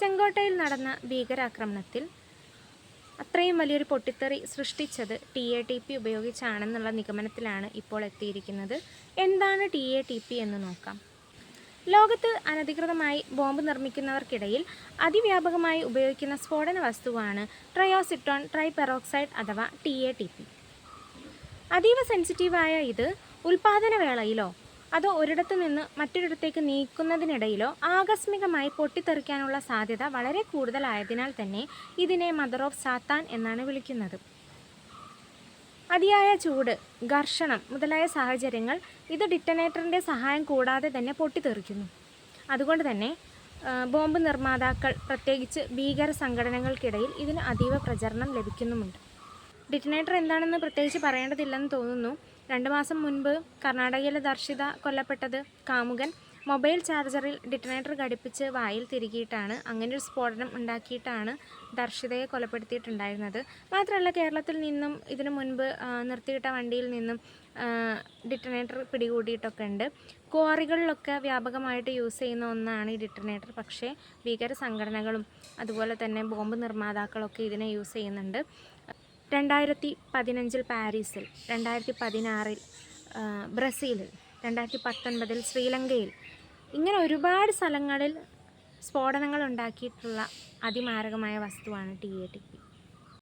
ചെങ്കോട്ടയിൽ നടന്ന ഭീകരാക്രമണത്തിൽ അത്രയും വലിയൊരു പൊട്ടിത്തെറി സൃഷ്ടിച്ചത് ടി എ ടി പി ഉപയോഗിച്ചാണെന്നുള്ള നിഗമനത്തിലാണ് ഇപ്പോൾ എത്തിയിരിക്കുന്നത്. എന്താണ് ടി എ ടി പി എന്ന് നോക്കാം. ലോകത്ത് അനധികൃതമായി ബോംബ് നിർമ്മിക്കുന്നവർക്കിടയിൽ അതിവ്യാപകമായി ഉപയോഗിക്കുന്ന സ്ഫോടന വസ്തുവാണ് ട്രയോസിറ്റോൺ ട്രൈപെറോക്സൈഡ് അഥവാ ടി എ ടി പി. അതീവ സെൻസിറ്റീവായ ഇത് ഉൽപാദന വേളയിലോ അതോ ഒരിടത്തു നിന്ന് മറ്റൊരിടത്തേക്ക് നീക്കുന്നതിനിടയിലോ ആകസ്മികമായി പൊട്ടിത്തെറിക്കാനുള്ള സാധ്യത വളരെ കൂടുതലായതിനാൽ തന്നെ ഇതിനെ മദർ ഓഫ് സാത്താൻ എന്നാണ് വിളിക്കുന്നത്. അതിയായ ചൂട് ഘർഷണം മുതലായ സാഹചര്യങ്ങൾ ഇത് ഡിറ്റനേറ്ററിന്റെ സഹായം കൂടാതെ തന്നെ പൊട്ടിത്തെറിക്കുന്നു. അതുകൊണ്ട് തന്നെ ബോംബ് നിർമ്മാതാക്കൾ പ്രത്യേകിച്ച് ഭീകര സംഘടനകൾക്കിടയിൽ ഇതിന് അതീവ പ്രചരണം ലഭിക്കുന്നുമുണ്ട്. ഡിറ്റനേറ്റർ എന്താണെന്ന് പ്രത്യേകിച്ച് പറയേണ്ടതില്ലെന്ന് തോന്നുന്നു. രണ്ട് മാസം മുൻപ് കർണാടകയിലെ ദർശിത കൊല്ലപ്പെട്ടത് കാമുകൻ. മൊബൈൽ ചാർജറിൽ ഡിറ്റനേറ്റർ ഘടിപ്പിച്ച് വായിൽ തിരികിയിട്ടാണ് അങ്ങനെ ഒരു സ്ഫോടനം ഉണ്ടാക്കിയിട്ടാണ് ദർശിതയെ കൊലപ്പെടുത്തിയിട്ടുണ്ടായിരുന്നത്. മാത്രമല്ല കേരളത്തിൽ നിന്നും ഇതിനു മുൻപ് നിർത്തിയിട്ട വണ്ടിയിൽ നിന്നും ഡിറ്റനേറ്റർ പിടികൂടിയിട്ടൊക്കെ ഉണ്ട് ക്വാറികളിലൊക്കെ വ്യാപകമായിട്ട് യൂസ് ചെയ്യുന്ന ഒന്നാണ് ഈ ഡിറ്റനേറ്റർ. പക്ഷേ ഭീകര സംഘടനകളും അതുപോലെ തന്നെ ബോംബ് നിർമ്മാതാക്കളൊക്കെ ഇതിനെ യൂസ് ചെയ്യുന്നുണ്ട്. രണ്ടായിരത്തി പതിനഞ്ചിൽ പാരീസിൽ രണ്ടായിരത്തി പതിനാറിൽ ബ്രസീലിൽ രണ്ടായിരത്തി പത്തൊൻപതിൽ ശ്രീലങ്കയിൽ. ഇങ്ങനെ ഒരുപാട് സ്ഥലങ്ങളിൽ സ്ഫോടനങ്ങൾ ഉണ്ടാക്കിയിട്ടുള്ള അതിമാരകമായ വസ്തുവാണ് ടി എ ടി പി.